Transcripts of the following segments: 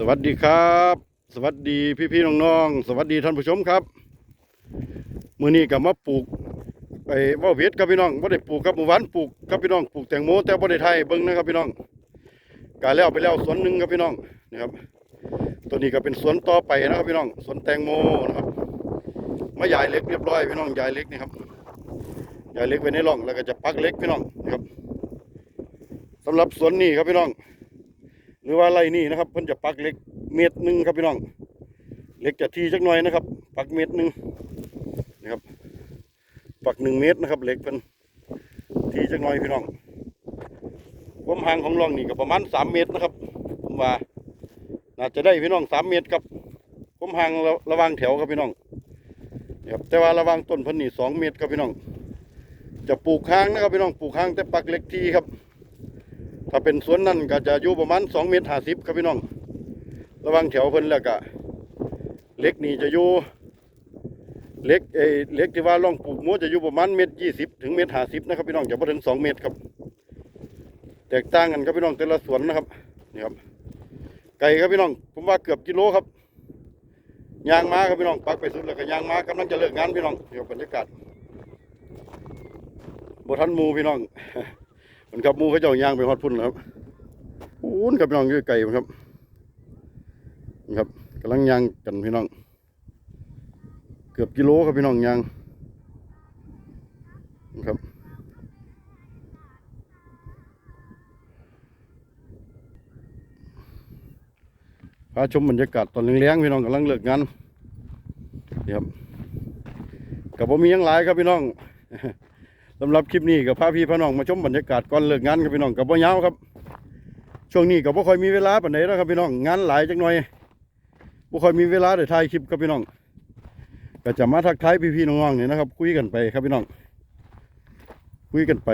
สวัสดีครับ สวัสดีพี่ๆน้องๆสวัสดีท่านผู้ชมครับมือนี้ก็มาปลูกไอ้ว่าเวทครับพี่น้องบ่ได้ปลูกครับเมื่อวานปลูกครับพี่น้องปลูกแตงโมแต่บ่ได้ไทยเบิ่งนะครับพี่น้องกาแล้วไปแล้วสวนหนึ่งครับพี่น้องนะครับ ตัวนี้ก็เป็นสวนต่อไปนะครับพี่น้องสวนแตงโมนะครับมาใหญ่เล็กเรียบร้อยพี่น้องใหญ่เล็กนี่ครับใหญ่เล็กไว้ในร่องแล้วก็จะปักเล็กพี่น้องนะครับสำหรับสวนนี้ครับพี่น้อง รือว่าไรนี่นะครับเพิ่นจะปักเหล็กเมตรหนึ่งครับพี่น้องเหล็กจะทีจักหน่อยนะครับ ปักเมตรหนึ่งนะครับ ปักหนึ่งเมตรนะครับเหล็กเพิ่นทีจักหน่อยพี่น้องความห่างของร่องนี่ก็ประมาณสามเมตรนะครับผมว่าน่าจะได้พี่น้องสามเมตรครับความห่างระระวางแถวครับพี่น้องนะครับแต่ว่าระวางต้นพิ่นนี่สองเมตรครับพี่น้อง จะปลูกค้างนะครับพี่น้องปลูกค้างแต่ปักเหล็กทีครับ ถ้าเป็นสวนนั่นก็จะอยู่ประมาณสองเมตรห้าสิบครับพี่น้อง ระหวังแถวเพิ่นแล้วก็เล็กนี่จะอยู่เล็กเอเล็กที่ว่าล่องปลูกมัวจะอยู่ประมาณเมตรยี่สิบถึงเมตรห้าสิบนะครับพี่น้องจะไม่ถึงสองเมตรครับ แตกต่างกันครับพี่น้องแต่ละสวนนะครับนี่ครับ ไก่ครับพี่น้อง ผมว่าเกือบกิโลครับยางม้าครับพี่น้องปักไปสุดแล้วก็ยางม้ากำลังจะเลิกงานพี่น้องเดี๋ยวบรรยากาศบทันมูพี่น้อง มันครับมูเขาเจ้าย่างไปฮอดพุ่นครับอู้นกับพี่น้องอยู่ไก่ครับนี่ครับกำลังย่างกันพี่น้อง เกือบกิโลครับพี่น้องย่างนครับพาชมบรรยากาศตอนเลี้ยงๆพี่น้องกำลังเลิกงานนะครับกับผมมียังหลายครับพี่น้อง สำหรับคลิปนี้กับพาพี่พน้องมาชมบรรยากาศก่อนเลิกงานครับพี่น้องกับบ่อยาวครับ ช่วงนี้กับบ่ค่อยมีเวลาปานใดแล้วครับพี่น้องงานหลายจักหน่อยบ่ค่อยมีเวลาได้ถ่ายคลิปครับพี่น้อง ก็จะมาทักทายพี่ๆน้องๆเนี่ยนะครับ คุยกันไปครับพี่น้อง คุยกันไป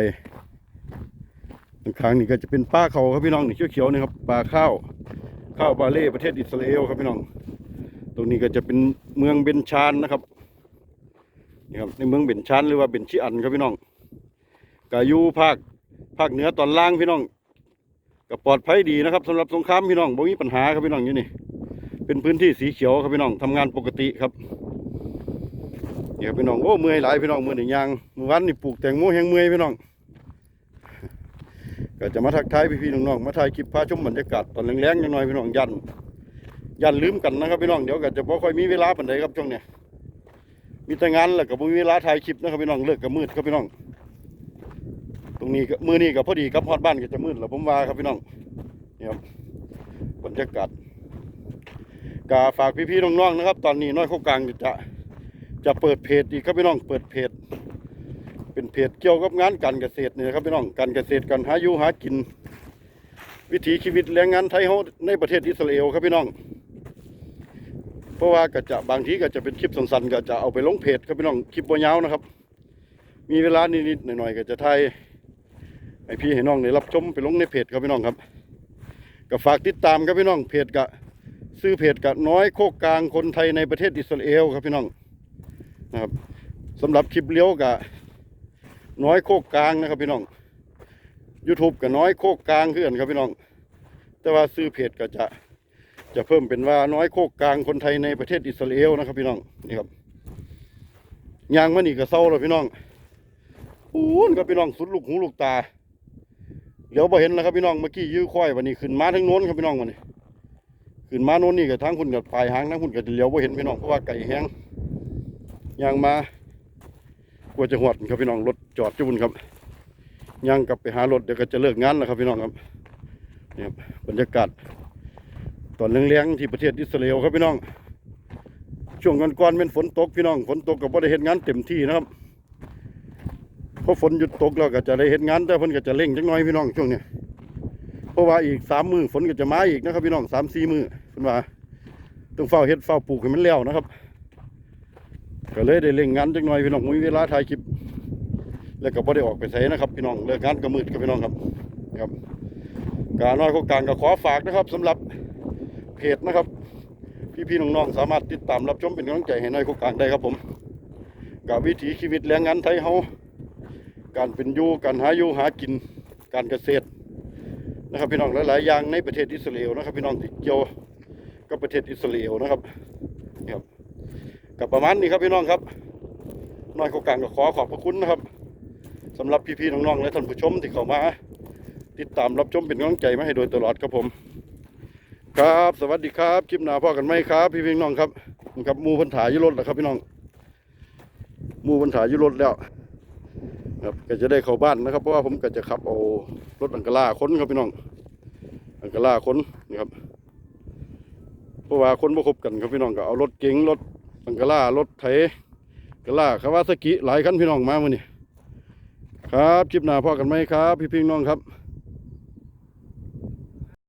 ข้างนี่ก็จะเป็นป้าเขาครับพี่น้องนี่เขียวๆนี่ครับปลาข้าว ข้าวบาเล่ประเทศอิสราเอลครับพี่น้อง ตรงนี้ก็จะเป็นเมืองเบนชานนะครับนี่ครับในเมืองเบนชานหรือว่าเบนชิอันครับพี่น้อง ก็อยู่ภาคภาคเหนือตอนล่างพี่น้องก็ปลอดภัยดีนะครับสำหรับสงครามพี่น้องบ่มีปัญหาครับพี่น้องอยู่นี่ เป็นพื้นที่สีเขียวครับพี่น้องทำงานปกติครับเนี่ยพี่น้องโอ้เมื่อยหลายพี่น้องเมื่อยหนึ่งยางเมื่อวานนี่ปลูกแตงโมแห้งเมื่อยพี่น้องก็จะมาทักทายพี่ๆน้องๆมาถ่ายคลิปพาชมบรรยากาศตอนแรงๆหน่อยๆพี่น้องยันยันลืมกันนะครับพี่น้องเดี๋ยวก็จะบ่ค่อยมีเวลาปานใดครับช่วงเนี้ยมีแต่งานแล้วก็บ่มีเวลาถ่ายคลิปนะครับพี่น้องเลิกก็มืดครับพี่น้อง รงนี้ก็มือนี้ก็พอดีกับฮอดบ้านก็จะมืดแล้วผมว่าครับพี่น้องนี่ครับบรรยากาศก็ฝากพี่ๆน้องๆนะครับ ตอนนี้น้อยโคกลางจะจะเปิดเพจอีกครับพี่น้องเปิดเพจ เป็นเพจเกี่ยวกับงานการเกษตรนี่นะครับพี่น้องการเกษตรการหาอยู่หากิน วิถีชีวิตแรงงานไทยเฮาในประเทศอิสราเอลครับพี่น้อง เพราะว่าก็จะบางทีก็จะเป็นคลิปสั้นๆก็จะเอาไปลงเพจครับพี่น้องคลิปบ่ยาวนะครับ มีเวลานิดๆหน่อยๆก็จะถ่าย ให้พี่ให้น้องได้รับชมไปลงในเพจครับพี่น้องครับก็ฝากติดตามครับพี่น้องเพจกะซื้อเพจกะน้อยโคกกลางคนไทยในประเทศอิสราเอลครับพี่น้องนะครับสำหรับคลิปเลี้ยวกะน้อยโคกกลางนะครับพี่น้อง YouTube กับน้อยโคกกลางคือนครับพี่น้อง แต่ว่าซื้อเพจก็จะจะเพิ่มเป็นว่าน้อยโคกกลางคนไทยในประเทศอิสราเอลนะครับพี่น้องนี่ครับยางมันนี่ก็เศร้าแล้วพี่น้องอู้นครับพี่น้องสุดลูกหูลูกตา เดี๋ยวพอเห็นแล้วครับพี่น้องเมื่อกี้ยื้อควายวันนี้ขึ้นมาทั้งโน้นครับพี่น้องวันนี้ขึ้นมาโน้นนี่กับทั้งคุณกับปลายหางทั้งคุณกับเลี้ยวพอเห็นพี่น้องเพราะว่าไก่แห้งยางมากลัวจะหวดครับพี่น้องรถจอดจุ่นครับยางกลับไปหารถเดี๋ยวก็จะเลิกงานแล้วครับพี่น้องครับนี่ครับบรรยากาศตอนเลี้ยงๆที่ประเทศอิสราเอลครับพี่น้องช่วงก่อนๆเป็นฝนตกพี่น้องฝนตกกับบ่ได้เห็นงานเต็มที่นะครับ พอฝนหยุดตกแล้วก็จะได้เห็นงาน แต่ฝนก็จะเร่งจังน้อยพี่น้องช่วงนี้เพราะว่าอีกสามมือฝนก็จะมาอีกนะครับ พี่น้องสามสี่มือเพิ่นว่าต้องเฝ้าเฮ็ดเฝ้าปลูกให้มันแล้วนะครับ ก็เลยได้เร่งงานจังน้อยพี่น้องมีเวลาถ่ายคลิป แล้วก็บ่ได้ออกไปไสนะครับ พี่น้องเลิกงานก็มืดครับพี่น้องครับครับการน้อยก็กลางก็ขอฝากนะครับสำหรับเพจนะครับพี่ๆน้องๆสามารถติดตามรับชมเป็นกำลังใจให้น้อยก็กลางได้ครับผมกับวิถีชีวิตแรงงานไทยเฮา การเป็นอยู่การหาอยู่หากินการเกษตรนะครับพี่น้องหลายๆอย่างในประเทศอิสราเอลนะครับพี่น้องที่เกี่ยวกับประเทศอิสราเอลนะครับนี่ครับกับประมาณนี้ครับพี่น้องครับน้อยก็กางก็ขอขอบพระคุณนะครับสำหรับพี่ๆน้องๆและท่านผู้ชมที่เข้ามา ติดตามรับชมเป็นกำลังใจมาให้โดยตลอดครับผม ครับ สวัสดีครับคลิปหน้าพ่อกันไหมครับ พี่พี่น้องครับครับมูพันธายุรถแล้วครับพี่น้องมูพันธายุรถแล้ว ครับก็จะได้เข้าบ้านนะครับ เพราะว่าผมก็จะขับเอารถอังกะลาคนครับพี่น้องอังกะลาคนนะครับเพราะว่าคนบ่คบกันครับพี่น้องก็เอารถเก๋งรถอังกะลารถไถกะลาคาวาซากิหลายคันพี่น้องมาเมื่อนี้ครับคลิปหน้าพ่อกันไหมครับ พี่พี่น้องครับ